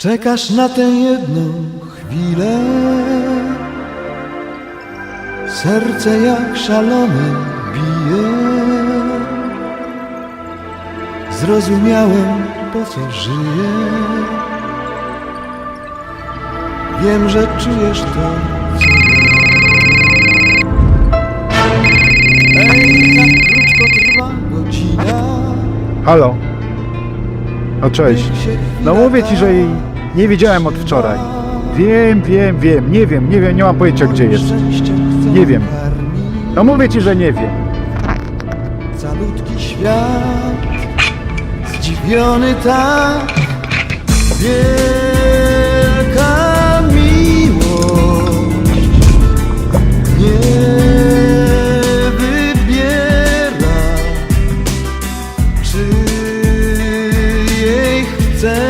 Czekasz na tę jedną chwilę. Serce jak szalone bije. Zrozumiałem po co żyję. Wiem, że czujesz to, Ej, za krótko trwa godzina. Halo? No cześć. No mówię ci, że jej nie widziałem od wczoraj. Wiem, wiem, wiem, nie wiem, nie wiem, nie mam pojęcia gdzie jest. Nie wiem. No mówię ci, że nie wiem. Calutki świat, zdziwiony tak, wielka miłość nie wybiera, czy jej chcemy,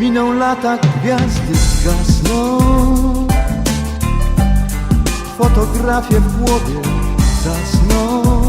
Miną lata, gwiazdy zgasną. Fotografie w głowie zasną